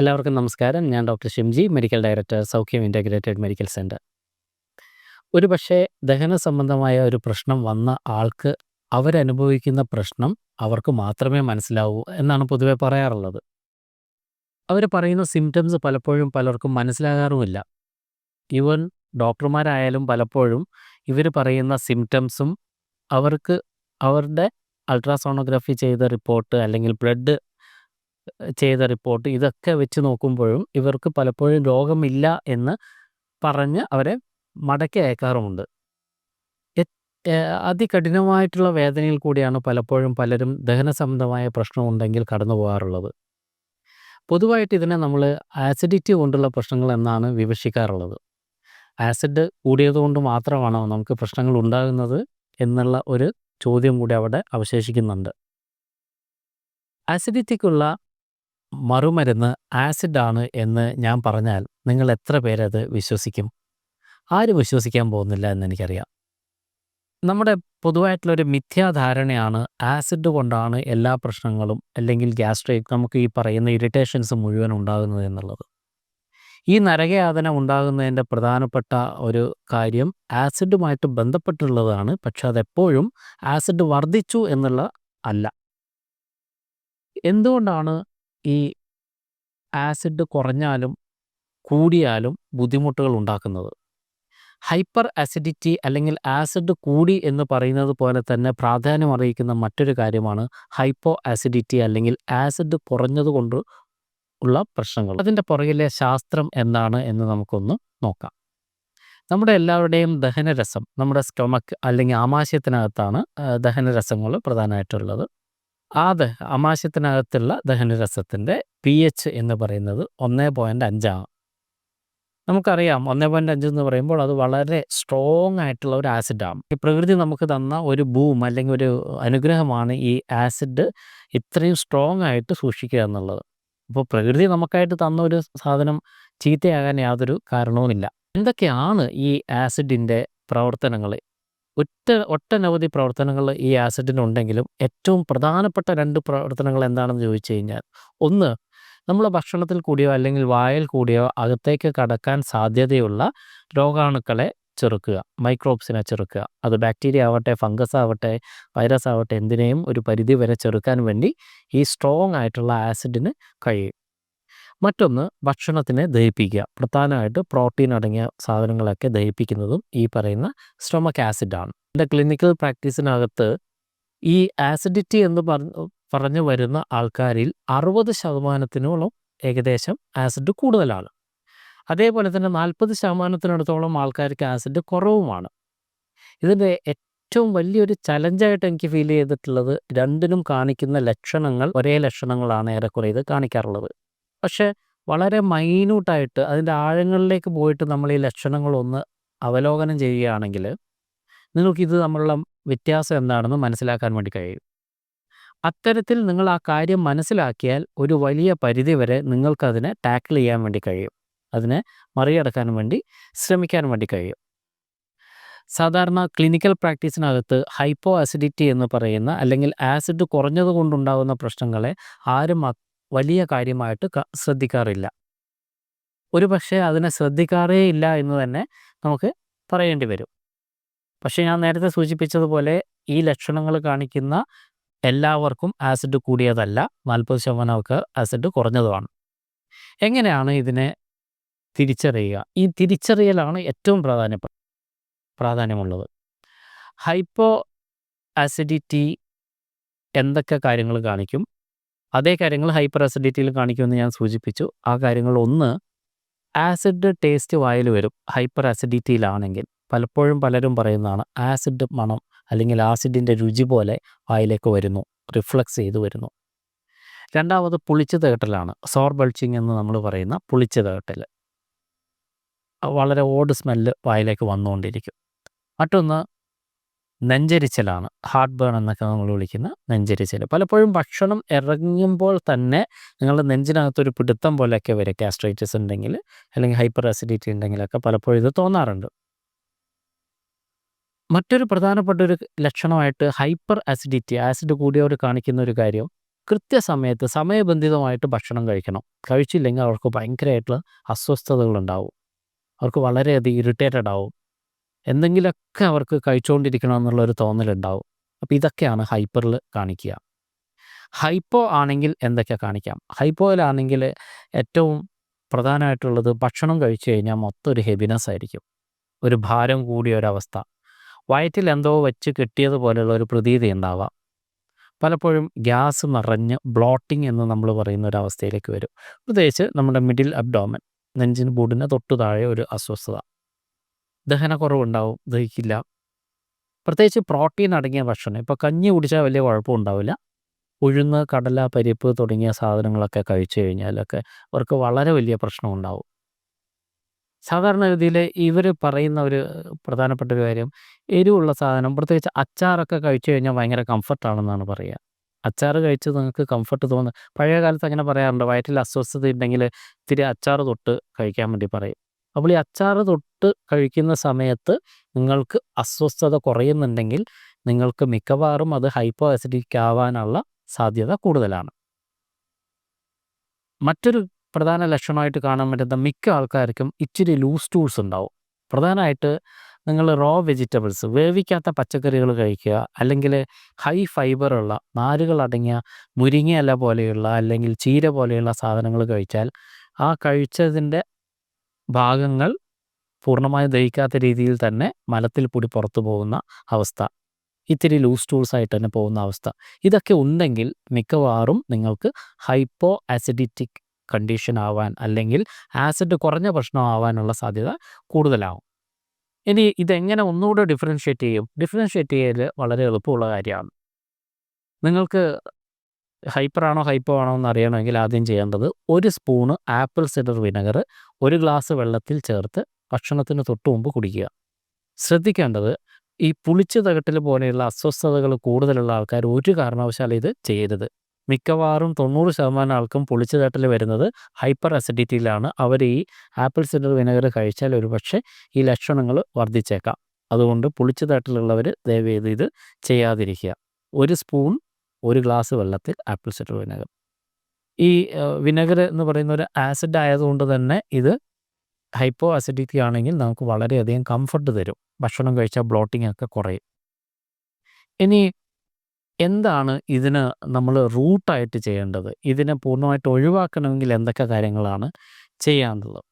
എല്ലാവർക്കും നമസ്കാരം. ഞാൻ doctor Shimji, medical director, Soukhyam integrated medical centre ഒരു പക്ഷേ ദഹന സംബന്ധമായ ഒരു പ്രശ്നം വന്ന ആൾക്ക് അവരനുഭവിക്കുന്ന പ്രശ്നം അവർക്ക് മാത്രമേ മനസ്സിലാവൂ എന്നാണ് പൊതുവെ പറയാറുള്ളത്. അവർ പറയുന്ന സിംറ്റംസ് പലപ്പോഴും പലർക്കും മനസ്സിലാകാറുമില്ല. ഈവൻ ഡോക്ടർമാരായാലും പലപ്പോഴും ഇവർ പറയുന്ന സിംറ്റംസും അവർക്ക് അവരുടെ അൾട്രാസോണോഗ്രാഫി ചെയ്ത റിപ്പോർട്ട് അല്ലെങ്കിൽ ബ്ലഡ് ചെയ്ത റിപ്പോർട്ട് ഇതൊക്കെ വെച്ച് നോക്കുമ്പോഴും ഇവർക്ക് പലപ്പോഴും രോഗമില്ല എന്ന് പറഞ്ഞ് അവരെ മടക്കി അയക്കാറുമുണ്ട്. അതികഠിനമായിട്ടുള്ള വേദനയിൽ കൂടിയാണ് പലപ്പോഴും പലരും ദഹന സംബന്ധമായ പ്രശ്നമുണ്ടെങ്കിൽ കടന്നു പോകാറുള്ളത്. പൊതുവായിട്ട് ഇതിനെ നമ്മൾ ആസിഡിറ്റി കൊണ്ടുള്ള പ്രശ്നങ്ങൾ എന്നാണ് വിവക്ഷിക്കാറുള്ളത്. ആസിഡ് കൂടിയതുകൊണ്ട് മാത്രമാണോ നമുക്ക് പ്രശ്നങ്ങൾ ഉണ്ടാകുന്നത് എന്നുള്ള ഒരു ചോദ്യം കൂടി അവിടെ അവശേഷിക്കുന്നുണ്ട്. ആസിഡിറ്റിക്കുള്ള മറുമരുന്ന് ആസിഡാണ് എന്ന് ഞാൻ പറഞ്ഞാൽ നിങ്ങൾ എത്ര പേരത് വിശ്വസിക്കും? ആരും വിശ്വസിക്കാൻ പോകുന്നില്ല എന്നെനിക്കറിയാം. നമ്മുടെ പൊതുവായിട്ടുള്ളൊരു മിഥ്യാധാരണയാണ് ആസിഡ് കൊണ്ടാണ് എല്ലാ പ്രശ്നങ്ങളും അല്ലെങ്കിൽ ഗ്യാസ്ട്രിക് നമുക്ക് ഈ പറയുന്ന ഇറിറ്റേഷൻസ് മുഴുവൻ ഉണ്ടാകുന്നത് എന്നുള്ളത്. ഈ നരകയാതന ഉണ്ടാകുന്നതിന്റെ പ്രധാനപ്പെട്ട ഒരു കാര്യം ആസിഡുമായിട്ട് ബന്ധപ്പെട്ടുള്ളതാണ്. പക്ഷെ അതെപ്പോഴും ആസിഡ് വർദ്ധിച്ചു എന്നുള്ള അല്ല. എന്തുകൊണ്ടാണ് ഈ ആസിഡ് കുറഞ്ഞാലും കൂടിയാലും ബുദ്ധിമുട്ടുകൾ ഉണ്ടാക്കുന്നത്? ഹൈപ്പർ അസിഡിറ്റി അല്ലെങ്കിൽ ആസിഡ് കൂടി എന്ന് പറയുന്നത് പോലെ തന്നെ പ്രാധാന്യം അറിയിക്കുന്ന മറ്റൊരു കാര്യമാണ് ഹൈപ്പോ ആസിഡിറ്റി അല്ലെങ്കിൽ ആസിഡ് കുറഞ്ഞതുകൊണ്ട് ഉള്ള പ്രശ്നങ്ങൾ. അതിന്റെ പുറകിലെ ശാസ്ത്രം എന്താണ് എന്ന് നമുക്കൊന്ന് നോക്കാം. നമ്മുടെ എല്ലാവരുടെയും ദഹനരസം നമ്മുടെ സ്റ്റൊമക്ക് അല്ലെങ്കിൽ ആമാശയത്തിനകത്താണ് ദഹനരസങ്ങൾ പ്രധാനമായിട്ടുള്ളത്. ആ ദഹ ആമാശയത്തിനകത്തുള്ള ദഹനരസത്തിന്റെ പി എച്ച് എന്ന് പറയുന്നത് ഒന്ന് പോയിന്റ് അഞ്ചാണ് നമുക്കറിയാം 1.5 എന്ന് പറയുമ്പോൾ അത് വളരെ സ്ട്രോങ് ആയിട്ടുള്ള ഒരു ആസിഡാണ്. ഈ പ്രകൃതി നമുക്ക് തന്ന ഒരു ഭൂം അല്ലെങ്കിൽ ഒരു അനുഗ്രഹമാണ് ഈ ആസിഡ് ഇത്രയും സ്ട്രോങ് ആയിട്ട് സൂക്ഷിക്കുക എന്നുള്ളത്. അപ്പോൾ പ്രകൃതി നമുക്കായിട്ട് തന്ന ഒരു സാധനം ചീത്തയാകാൻ യാതൊരു കാരണവുമില്ല. എന്തൊക്കെയാണ് ഈ ആസിഡിന്റെ പ്രവർത്തനങ്ങൾ? ഒറ്റ ഒട്ടനവധി പ്രവർത്തനങ്ങൾ ഈ ആസിഡിനുണ്ടെങ്കിലും ഏറ്റവും പ്രധാനപ്പെട്ട രണ്ട് പ്രവർത്തനങ്ങൾ എന്താണെന്ന് ചോദിച്ചു കഴിഞ്ഞാൽ ഒന്ന് നമ്മൾ ഭക്ഷണത്തിൽ കൂടിയോ അല്ലെങ്കിൽ വായിൽ കൂടിയോ അകത്തേക്ക് കടക്കാൻ സാധ്യതയുള്ള രോഗാണുക്കളെ ചെറുക്കുക. മൈക്രോബ്സിനെ ചെറുക്കുക. അത് ബാക്ടീരിയ ആവട്ടെ, ഫംഗസ് ആവട്ടെ, വൈറസ് ആവട്ടെ എന്തിനേയും ഒരു പരിധി വരെ ചെറുക്കാൻ വേണ്ടി ഈ സ്ട്രോങ് ആയിട്ടുള്ള ആസിഡിന് കഴിയും. മറ്റൊന്ന് ഭക്ഷണത്തിനെ ദഹിപ്പിക്കുക. പ്രധാനമായിട്ട് പ്രോട്ടീൻ അടങ്ങിയ സാധനങ്ങളൊക്കെ ദഹിപ്പിക്കുന്നതും ഈ പറയുന്ന സ്റ്റൊമക് ആസിഡാണ്. എന്റെ ക്ലിനിക്കൽ പ്രാക്ടീസിനകത്ത് ഈ ആസിഡിറ്റി എന്ന് പറഞ്ഞ് പറഞ്ഞു വരുന്ന ആൾക്കാരിൽ 60% ഏകദേശം ആസിഡ് കൂടുതലാണ്. അതേപോലെ തന്നെ 40% ആൾക്കാർക്ക് ആസിഡ് കുറവുമാണ്. ഇതിന്റെ ഏറ്റവും വലിയൊരു ചലഞ്ചായിട്ട് എനിക്ക് ഫീൽ ചെയ്തിട്ടുള്ളത് രണ്ടിനും കാണിക്കുന്ന ലക്ഷണങ്ങൾ ഒരേ ലക്ഷണങ്ങളാണ് ഏറെക്കുറെ ഇത് കാണിക്കാറുള്ളത്. പക്ഷേ വളരെ മൈന്യൂട്ടായിട്ട് അതിന്റെ ആഴങ്ങളിലേക്ക് പോയിട്ട് നമ്മൾ ഈ ലക്ഷണങ്ങളൊന്ന് അവലോകനം ചെയ്യുകയാണെങ്കിൽ നിങ്ങൾക്കിത് തമ്മിലുള്ള വ്യത്യാസം എന്താണെന്ന് മനസ്സിലാക്കാൻ വേണ്ടി കഴിയും. അത്തരത്തിൽ നിങ്ങൾ ആ കാര്യം മനസ്സിലാക്കിയാൽ ഒരു വലിയ പരിധി വരെ നിങ്ങൾക്കതിനെ ടാക്കിൾ ചെയ്യാൻ വേണ്ടി കഴിയും. അതിനെ മറികടക്കാൻ വേണ്ടി ശ്രമിക്കാൻ വേണ്ടി കഴിയും. സാധാരണ ക്ലിനിക്കൽ പ്രാക്ടീസിനകത്ത് ഹൈപ്പോ ആസിഡിറ്റി എന്ന് പറയുന്ന അല്ലെങ്കിൽ ആസിഡ് കുറഞ്ഞത് കൊണ്ടുണ്ടാകുന്ന പ്രശ്നങ്ങളെ ആരും വലിയ കാര്യമായിട്ട് ശ്രദ്ധിക്കാറില്ല ഒരു പക്ഷേ അതിനെ ശ്രദ്ധിക്കാറേ ഇല്ല എന്ന് തന്നെ നമുക്ക് പറയേണ്ടി വരും. പക്ഷേ ഞാൻ നേരത്തെ സൂചിപ്പിച്ചതുപോലെ ഈ ലക്ഷണങ്ങൾ കാണിക്കുന്ന എല്ലാവർക്കും ആസിഡ് കൂടിയതല്ല. 40% ഒക്കെ ആസിഡ് കുറഞ്ഞതുമാണ്. എങ്ങനെയാണ് ഇതിനെ തിരിച്ചറിയുക? ഈ തിരിച്ചറിയലാണ് ഏറ്റവും പ്രാധാന്യപ്പെട്ട പ്രാധാന്യമുള്ളത്. ഹൈപ്പോ ആസിഡിറ്റി എന്തൊക്കെ കാര്യങ്ങൾ കാണിക്കും? അതേ കാര്യങ്ങൾ ഹൈപ്പർ അസിഡിറ്റിയിൽ കാണിക്കുമെന്ന് ഞാൻ സൂചിപ്പിച്ചു. ആ കാര്യങ്ങൾ ഒന്ന് ആസിഡ് ടേസ്റ്റ് വായിൽ വരും ഹൈപ്പർ അസിഡിറ്റിയിലാണെങ്കിൽ. പലപ്പോഴും പലരും പറയുന്നതാണ് ആസിഡ് മണം അല്ലെങ്കിൽ ആസിഡിന്റെ രുചി പോലെ വായിലേക്ക് വരുന്നു. റിഫ്ലക്സ് ചെയ്തു വരുന്നു. രണ്ടാമത് പുളിച്ച് തേട്ടലാണ്. സോർ ബൾച്ചിങ് എന്ന് നമ്മൾ പറയുന്ന പുളിച്ച് തേട്ടൽ. വളരെ ഓട് സ്മെല്ല് വായിലേക്ക് വന്നുകൊണ്ടിരിക്കും. മറ്റൊന്ന് നെഞ്ചെരിച്ചിലാണ്. ഹാർട്ട് ബേൺ എന്നൊക്കെ നമ്മൾ വിളിക്കുന്ന നെഞ്ചരിച്ചൽ പലപ്പോഴും ഭക്ഷണം ഇറങ്ങുമ്പോൾ തന്നെ നിങ്ങളുടെ നെഞ്ചിനകത്തൊരു പിടുത്തം പോലെയൊക്കെ വരും. ഗ്യാസ്ട്രൈറ്റിസ് ഉണ്ടെങ്കിൽ അല്ലെങ്കിൽ ഹൈപ്പർ അസിഡിറ്റി ഉണ്ടെങ്കിലൊക്കെ പലപ്പോഴും ഇത് തോന്നാറുണ്ട്. മറ്റൊരു പ്രധാനപ്പെട്ട ഒരു ലക്ഷണമായിട്ട് ഹൈപ്പർ അസിഡിറ്റി ആസിഡ് കൂടിയവർ കാണിക്കുന്ന ഒരു കാര്യം കൃത്യസമയത്ത് സമയബന്ധിതമായിട്ട് ഭക്ഷണം കഴിക്കണം കഴിച്ചില്ലെങ്കിൽ അവർക്ക് ഭയങ്കരമായിട്ടുള്ള അസ്വസ്ഥതകളുണ്ടാവും അവർക്ക് വളരെയധികം ഇറിറ്റേറ്റഡ് ആവും എന്തെങ്കിലുമൊക്കെ അവർക്ക് കഴിച്ചുകൊണ്ടിരിക്കണം എന്നുള്ളൊരു തോന്നലുണ്ടാവും. അപ്പോൾ ഇതൊക്കെയാണ് ഹൈപ്പറിൽ കാണിക്കുക. ഹൈപ്പോ ആണെങ്കിൽ എന്തൊക്കെ കാണിക്കാം? ഹൈപ്പോയിലാണെങ്കിൽ ഏറ്റവും പ്രധാനമായിട്ടുള്ളത് ഭക്ഷണം കഴിച്ചു കഴിഞ്ഞാൽ മൊത്തം ഒരു ഹെവിനെസ് ആയിരിക്കും. ഒരു ഭാരം കൂടിയ ഒരവസ്ഥ വയറ്റിൽ എന്തോ വെച്ച് കെട്ടിയതുപോലെയുള്ള ഒരു പ്രതീതി ഉണ്ടാവാം. പലപ്പോഴും ഗ്യാസ് നിറഞ്ഞ് ബ്ലോട്ടിംഗ് എന്ന് നമ്മൾ പറയുന്ന ഒരു അവസ്ഥയിലേക്ക് വരും. പ്രത്യേകിച്ച് നമ്മുടെ മിഡിൽ അബ്ഡോമൻ നെഞ്ചിന് ബൂടിന് തൊട്ടു താഴെ ഒരു അസ്വസ്ഥത. ദഹനക്കുറവുണ്ടാവും ദഹിക്കില്ല. പ്രത്യേകിച്ച് പ്രോട്ടീൻ അടങ്ങിയ ഭക്ഷണം. ഇപ്പോൾ കഞ്ഞി കുടിച്ചാൽ വലിയ കുഴപ്പമുണ്ടാവില്ല ഉഴുന്ന് കടല പരിപ്പ് തുടങ്ങിയ സാധനങ്ങളൊക്കെ കഴിച്ചു കഴിഞ്ഞാലൊക്കെ അവർക്ക് വളരെ വലിയ പ്രശ്നമുണ്ടാവും സാധാരണഗതിയിൽ ഇവർ പറയുന്ന ഒരു പ്രധാനപ്പെട്ട ഒരു കാര്യം എരിവുള്ള സാധനം പ്രത്യേകിച്ച് അച്ചാറൊക്കെ കഴിച്ചു കഴിഞ്ഞാൽ ഭയങ്കര കംഫർട്ടാണെന്നാണ് പറയുക. അച്ചാർ കഴിച്ച് നിങ്ങൾക്ക് കംഫർട്ട് തോന്നുന്നു പഴയ കാലത്ത് അങ്ങനെ പറയാറുണ്ട് വയറ്റിൽ അസ്വസ്ഥത ഉണ്ടെങ്കിൽ ഇത്തിരി അച്ചാർ തൊട്ട് കഴിക്കാൻ വേണ്ടി പറയും. അപ്പോൾ ഈ അച്ചാർ തൊട്ട് കഴിക്കുന്ന സമയത്ത് നിങ്ങൾക്ക് അസ്വസ്ഥത കുറയുന്നുണ്ടെങ്കിൽ നിങ്ങൾക്ക് മിക്കവാറും അത് ഹൈപ്പോ അസിഡിക് ആവാനുള്ള സാധ്യത കൂടുതലാണ്. മറ്റൊരു പ്രധാന ലക്ഷണമായിട്ട് കാണാൻ പറ്റുന്ന മിക്ക ആൾക്കാർക്കും ഇച്ചിരി ലൂസ് ടൂൾസ് ഉണ്ടാവും. പ്രധാനമായിട്ട് നിങ്ങൾ റോ വെജിറ്റബിൾസ് വേവിക്കാത്ത പച്ചക്കറികൾ കഴിക്കുക അല്ലെങ്കിൽ ഹൈ ഫൈബറുള്ള നാരുകൾ അടങ്ങിയ മുരിങ്ങയില പോലെയുള്ള അല്ലെങ്കിൽ ചീര പോലെയുള്ള സാധനങ്ങൾ കഴിച്ചാൽ ആ കഴിച്ചതിന്റെ ഭാഗങ്ങൾ പൂർണമായും ദഹിക്കാത്ത രീതിയിൽ തന്നെ മലത്തിൽ പൊടി പുറത്തു പോകുന്ന അവസ്ഥ. ഇത്തിരി ലൂസ് ടൂൾസ് ആയിട്ട് തന്നെ പോകുന്ന അവസ്ഥ. ഇതൊക്കെ ഉണ്ടെങ്കിൽ മിക്കവാറും നിങ്ങൾക്ക് ഹൈപ്പോ ആസിഡിറ്റിക് കണ്ടീഷൻ ആവാൻ അല്ലെങ്കിൽ ആസിഡ് കുറഞ്ഞ പ്രശ്നം ആവാനുള്ള സാധ്യത കൂടുതലാവും. ഇനി ഇതെങ്ങനെ ഒന്നുകൂടെ ഡിഫറൻഷ്യേറ്റ് ചെയ്യും? ഡിഫറൻഷ്യേറ്റ് ചെയ്യൽ വളരെ എളുപ്പമുള്ള കാര്യമാണ്. നിങ്ങൾക്ക് ഹൈപ്പർ ആണോ ഹൈപ്പോ ആണോ എന്ന് അറിയണമെങ്കിൽ ആദ്യം ചെയ്യേണ്ടത് ഒരു സ്പൂണ് ആപ്പിൾ സിഡർ വിനെഗർ ഒരു ഗ്ലാസ് വെള്ളത്തിൽ ചേർത്ത് ഭക്ഷണത്തിന് തൊട്ടു മുമ്പ് കുടിക്കുക. ശ്രദ്ധിക്കേണ്ടത് ഈ പുളിച്ച തകട്ടൽ പോലെയുള്ള അസ്വസ്ഥതകൾ കൂടുതലുള്ള ആൾക്കാർ ഒരു കാരണവശാലും ഇത് ചെയ്യരുത്. മിക്കവാറും തൊണ്ണൂറ് ശതമാനം ആൾക്കും പുളിച്ച തട്ടൽ വരുന്നത് ഹൈപ്പർ അസിഡിറ്റിയിലാണ്. അവർ ഈ ആപ്പിൾ സിഡർ വിനെഗർ കഴിച്ചാൽ ഒരുപക്ഷെ ഈ ലക്ഷണങ്ങൾ വർദ്ധിച്ചേക്കാം. അതുകൊണ്ട് പുളിച്ച തട്ടലുള്ളവർ ദയവേത് ഇത് ചെയ്യാതിരിക്കുക. ഒരു സ്പൂൺ ഒരു ഗ്ലാസ് വെള്ളത്തിൽ ആപ്പിൾ സിഡർ വിനെഗർ. ഈ വിനെഗർ എന്ന് പറയുന്ന ഒരു ആസിഡ് ആയതുകൊണ്ട് തന്നെ ഇത് ഹൈപ്പോ ആസിഡിറ്റി ആണെങ്കിൽ നമുക്ക് വളരെയധികം കംഫർട്ട് തരും. ഭക്ഷണം കഴിച്ചാൽ ബ്ലോട്ടിംഗ് ഒക്കെ കുറയും. ഇനി എന്താണ് ഇതിന് നമ്മൾ റൂട്ടായിട്ട് ചെയ്യേണ്ടത്? ഇതിനെ പൂർണമായിട്ട് ഒഴിവാക്കണമെങ്കിൽ എന്തൊക്കെ കാര്യങ്ങളാണ് ചെയ്യാനുള്ളത്?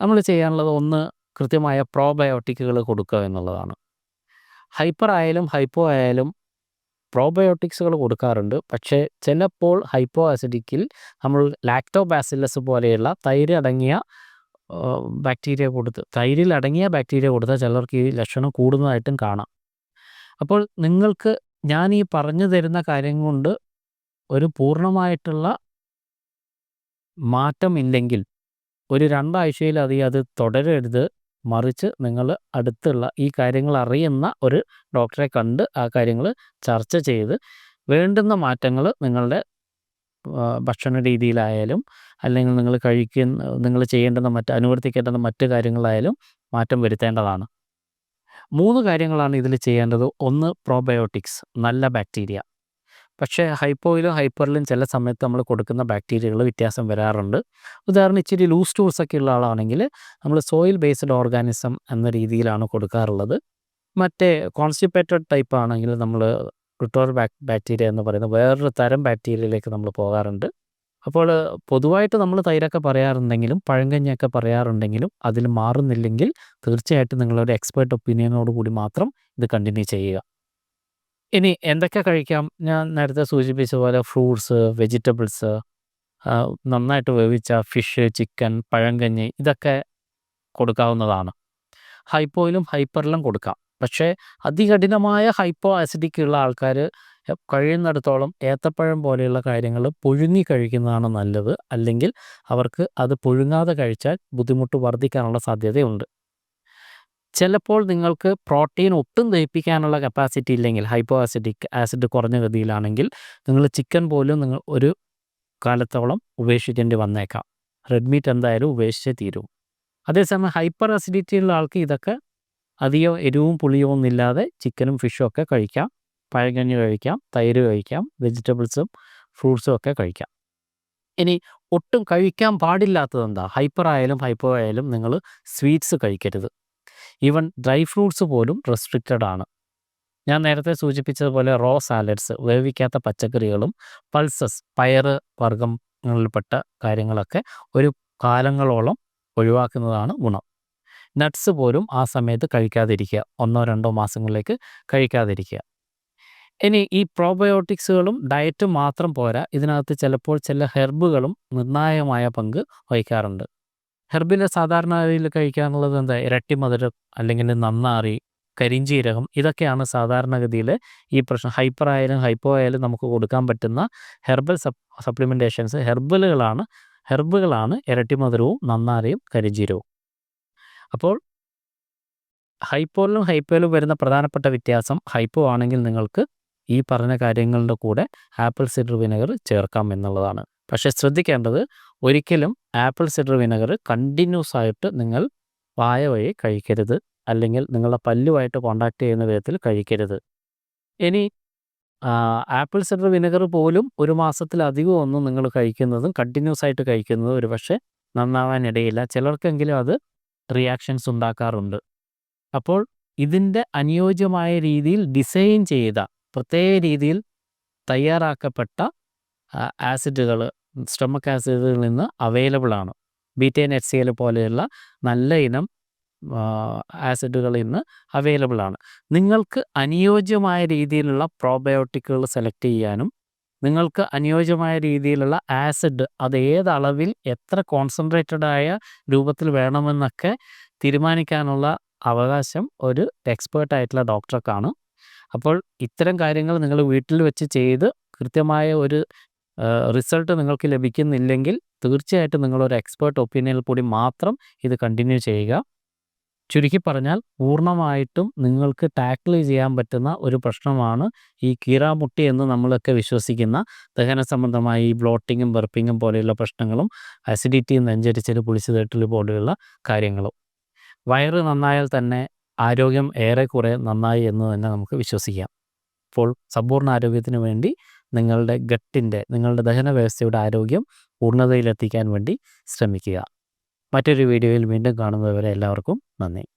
നമ്മൾ ചെയ്യാനുള്ളത് ഒന്ന് കൃത്യമായ പ്രോബയോട്ടിക്കുകൾ കൊടുക്കുക എന്നുള്ളതാണ്. ഹൈപ്പർ ആയാലും ഹൈപ്പോ ആയാലും പ്രോബയോട്ടിക്സുകൾ കൊടുക്കാറുണ്ട്. പക്ഷേ ചിലപ്പോൾ ഹൈപ്പോ ആസിഡിക്കിൽ നമ്മൾ ലാക്ടോബാസിലസ് പോലെയുള്ള തൈര് അടങ്ങിയ ബാക്ടീരിയ കൊടുത്ത് തൈരിൽ അടങ്ങിയ ബാക്ടീരിയ കൊടുത്താൽ ചിലർക്ക് ഈ ലക്ഷണം കൂടുന്നതായിട്ടും കാണാം. അപ്പോൾ നിങ്ങൾക്ക് ഞാൻ ഈ പറഞ്ഞു തരുന്ന കാര്യം കൊണ്ട് ഒരു പൂർണമായിട്ടുള്ള മാറ്റമില്ലെങ്കിൽ ഒരു രണ്ടാഴ്ചയിലധികം അത് തുടരരുത്. മറിച്ച് നിങ്ങൾ അടുത്തുള്ള ഈ കാര്യങ്ങൾ അറിയുന്ന ഒരു ഡോക്ടറെ കണ്ട് ആ കാര്യങ്ങൾ ചർച്ച ചെയ്ത് വേണ്ടുന്ന മാറ്റങ്ങൾ നിങ്ങളുടെ ഭക്ഷണ രീതിയിലായാലും അല്ലെങ്കിൽ നിങ്ങൾ കഴിക്കുന്ന നിങ്ങൾ ചെയ്യേണ്ടുന്ന മറ്റ് അനുവർത്തിക്കേണ്ടുന്ന മറ്റ് കാര്യങ്ങളായാലും മാറ്റം വരുത്തേണ്ടതാണ്. മൂന്ന് കാര്യങ്ങളാണ് ഇതിൽ ചെയ്യേണ്ടത്. ഒന്ന് പ്രോബയോട്ടിക്സ് നല്ല ബാക്ടീരിയ പക്ഷേ ഹൈപ്പോയിലും ഹൈപ്പറിലും ചില സമയത്ത് നമ്മൾ കൊടുക്കുന്ന ബാക്ടീരിയകൾ വ്യത്യാസം വരാറുണ്ട്. ഉദാഹരണം ഇച്ചിരി ലൂസ് ടൂൾസൊക്കെ ഉള്ള ആളാണെങ്കിൽ നമ്മൾ സോയിൽ ബേസ്ഡ് ഓർഗാനിസം എന്ന രീതിയിലാണ് കൊടുക്കാറുള്ളത്. മറ്റേ കോൺസ്റ്റിപ്പേറ്റഡ് ടൈപ്പ് ആണെങ്കിൽ നമ്മൾ റിട്ടോർ ബാക്ടീരിയ എന്ന് പറയുന്ന വേറൊരു തരം ബാക്ടീരിയയിലേക്ക് നമ്മൾ പോകാറുണ്ട്. അപ്പോൾ പൊതുവായിട്ട് നമ്മൾ തൈരൊക്കെ പറയാറുണ്ടെങ്കിലും പഴങ്കഞ്ഞൊക്കെ പറയാറുണ്ടെങ്കിലും അതിൽ മാറുന്നില്ലെങ്കിൽ തീർച്ചയായിട്ടും നിങ്ങളൊരു എക്സ്പേർട്ട് ഒപ്പീനിയനോട് കൂടി മാത്രം ഇത് കണ്ടിന്യൂ ചെയ്യുക. ഇനി എന്തൊക്കെ കഴിക്കാം? ഞാൻ നേരത്തെ സൂചിപ്പിച്ച പോലെ ഫ്രൂട്ട്സ് വെജിറ്റബിൾസ് നന്നായിട്ട് വേവിച്ച ഫിഷ് ചിക്കൻ പഴങ്കഞ്ഞി ഇതൊക്കെ കൊടുക്കാവുന്നതാണ്. ഹൈപ്പോയിലും ഹൈപ്പറിലും കൊടുക്കാം. പക്ഷേ അതികഠിനമായ ഹൈപ്പോ ആസിഡിക് ഉള്ള ആൾക്കാർ കഴിയുന്നിടത്തോളം ഏത്തപ്പഴം പോലെയുള്ള കാര്യങ്ങൾ പുഴുങ്ങി കഴിക്കുന്നതാണ് നല്ലത്. അല്ലെങ്കിൽ അവർക്ക് അത് പുഴുങ്ങാതെ കഴിച്ചാൽ ബുദ്ധിമുട്ട് വർദ്ധിക്കാനുള്ള സാധ്യതയുണ്ട്. ചിലപ്പോൾ നിങ്ങൾക്ക് പ്രോട്ടീൻ ഒട്ടും ദഹിപ്പിക്കാനുള്ള കപ്പാസിറ്റി ഇല്ലെങ്കിൽ ഹൈപ്പോ ആസിഡിക് ആസിഡ് കുറഞ്ഞ ഗതിയിലാണെങ്കിൽ നിങ്ങൾ ചിക്കൻ പോലും നിങ്ങൾ ഒരു കാലത്തോളം ഉപേക്ഷിക്കേണ്ടി വന്നേക്കാം. റെഡ് മീറ്റ് എന്തായാലും ഉപേക്ഷിച്ചേ തീരും. അതേസമയം ഹൈപ്പർ ആസിഡിറ്റി ഉള്ള ആൾക്ക് ഇതൊക്കെ അധികം എരിവും പുളിയോ ഒന്നുമില്ലാതെ ചിക്കനും ഫിഷും ഒക്കെ കഴിക്കാം. പഴങ്കഞ്ഞി കഴിക്കാം തൈര് കഴിക്കാം വെജിറ്റബിൾസും ഫ്രൂട്ട്സും ഒക്കെ കഴിക്കാം. ഇനി ഒട്ടും കഴിക്കാൻ പാടില്ലാത്തത് എന്താ? ഹൈപ്പർ ആയാലും ഹൈപ്പോ ആയാലും നിങ്ങൾ സ്വീറ്റ്സ് കഴിക്കരുത്. ഈവൻ ഡ്രൈ ഫ്രൂട്ട്സ് പോലും റെസ്ട്രിക്റ്റഡ് ആണ് ഞാൻ നേരത്തെ സൂചിപ്പിച്ചതുപോലെ റോ സാലഡ്സ് വേവിക്കാത്ത പച്ചക്കറികളും പൾസസ് പയറ് വർഗങ്ങളിൽപ്പെട്ട കാര്യങ്ങളൊക്കെ ഒരു കാലങ്ങളോളം ഒഴിവാക്കുന്നതാണ് ഗുണം. നട്ട്സ് പോലും ആ സമയത്ത് കഴിക്കാതിരിക്കുക ഒന്നോ രണ്ടോ മാസങ്ങളിലേക്ക് കഴിക്കാതിരിക്കുക. ഇനി ഈ പ്രോബയോട്ടിക്സുകളും ഡയറ്റും മാത്രം പോരാ ഇതിനകത്ത് ചിലപ്പോൾ ചില ഹെർബുകളും നിർണായകമായ പങ്ക് വഹിക്കാറുണ്ട്. ഹെർബിൽ സാധാരണ രീതിയിൽ കഴിക്കാനുള്ളത് എന്താ? ഇരട്ടി മധുരം അല്ലെങ്കിൽ നന്നാറി കരിഞ്ചീരകം ഇതൊക്കെയാണ് സാധാരണഗതിയിൽ ഈ പ്രശ്നം. ഹൈപ്പർ ആയാലും ഹൈപ്പോ ആയാലും നമുക്ക് കൊടുക്കാൻ പറ്റുന്ന ഹെർബൽ സപ് സപ്ലിമെന്റേഷൻസ് ഹെർബലുകളാണ് ഹെർബുകളാണ് ഇരട്ടി മധുരവും നന്നാറിയും കരിഞ്ചീരവും. അപ്പോൾ ഹൈപ്പോയിലും ഹൈപ്പോയിലും വരുന്ന പ്രധാനപ്പെട്ട വ്യത്യാസം ഹൈപ്പോ ആണെങ്കിൽ നിങ്ങൾക്ക് ഈ പറഞ്ഞ കാര്യങ്ങളുടെ കൂടെ ആപ്പിൾ സിഡർ വിനെഗർ ചേർക്കാം എന്നുള്ളതാണ്. പക്ഷേ ശ്രദ്ധിക്കേണ്ടത് ഒരിക്കലും ആപ്പിൾ സിഡർ വിനെഗർ കണ്ടിന്യൂസ് ആയിട്ട് നിങ്ങൾ വായ വഴി കഴിക്കരുത്. അല്ലെങ്കിൽ നിങ്ങളുടെ പല്ലുമായിട്ട് കോണ്ടാക്ട് ചെയ്യുന്ന വിധത്തിൽ കഴിക്കരുത്. ഇനി ആപ്പിൾ സിഡർ വിനെഗർ പോലും ഒരു മാസത്തിലധികം ഒന്നും നിങ്ങൾ കഴിക്കുന്നതും കണ്ടിന്യൂസ് ആയിട്ട് കഴിക്കുന്നതും ഒരു പക്ഷേ നന്നാവാനിടയില്ല ചിലർക്കെങ്കിലും അത് റിയാക്ഷൻസ് ഉണ്ടാക്കാറുണ്ട്. അപ്പോൾ ഇതിന്റെ അനുയോജ്യമായ രീതിയിൽ ഡിസൈൻ ചെയ്ത പ്രത്യേക രീതിയിൽ തയ്യാറാക്കപ്പെട്ട ആസിഡുകൾ സ്റ്റൊമക് ആസിഡുകളിൽ നിന്ന് അവൈലബിൾ ആണ്. ബീറ്റൈൻ എച്ച് സി എൽ പോലെയുള്ള നല്ല ഇനം ആസിഡുകൾ ഇന്ന് അവൈലബിൾ ആണ്. നിങ്ങൾക്ക് അനുയോജ്യമായ രീതിയിലുള്ള പ്രോബയോട്ടിക്കുകൾ സെലക്ട് ചെയ്യാനും നിങ്ങൾക്ക് അനുയോജ്യമായ രീതിയിലുള്ള ആസിഡ് അത് ഏത് അളവിൽ എത്ര കോൺസെൻട്രേറ്റഡ് ആയ രൂപത്തിൽ വേണമെന്നൊക്കെ തീരുമാനിക്കാനുള്ള അവകാശം ഒരു എക്സ്പേർട്ട് ആയിട്ടുള്ള ഡോക്ടർക്കാണ് അപ്പോൾ ഇത്തരം കാര്യങ്ങൾ നിങ്ങൾ വീട്ടിൽ വെച്ച് ചെയ്ത് കൃത്യമായ ഒരു റിസൾട്ട് നിങ്ങൾക്ക് ലഭിക്കുന്നില്ലെങ്കിൽ തീർച്ചയായിട്ടും നിങ്ങളൊരു എക്സ്പേർട്ട് ഒപ്പീനിയനിൽ കൂടി മാത്രം ഇത് കണ്ടിന്യൂ ചെയ്യുക. ചുരുക്കി പറഞ്ഞാൽ പൂർണമായിട്ടും നിങ്ങൾക്ക് ടാക്കിൾ ചെയ്യാൻ പറ്റുന്ന ഒരു പ്രശ്നമാണ് ഈ കീറാമുട്ടി എന്ന് നമ്മളൊക്കെ വിശ്വസിക്കുന്ന ദഹന സംബന്ധമായ ഈ ബ്ലോട്ടിങ്ങും ബർപ്പിങ്ങും പോലെയുള്ള പ്രശ്നങ്ങളും അസിഡിറ്റി പുളിച്ച് തേട്ടൽ പോലെയുള്ള കാര്യങ്ങളും. വയറ് നന്നായാൽ തന്നെ ആരോഗ്യം ഏറെക്കുറെ നന്നായി എന്ന് തന്നെ നമുക്ക് വിശ്വസിക്കാം. അപ്പോൾ സമ്പൂർണ ആരോഗ്യത്തിന് വേണ്ടി നിങ്ങളുടെ ഗട്ടിന്റെ നിങ്ങളുടെ ദഹന വ്യവസ്ഥയുടെ ആരോഗ്യം പൂർണതയിലെത്തിക്കാൻ വേണ്ടി ശ്രമിക്കുക. മറ്റൊരു വീഡിയോയിൽ വീണ്ടും കാണുന്നതുവരെ എല്ലാവർക്കും നന്ദി.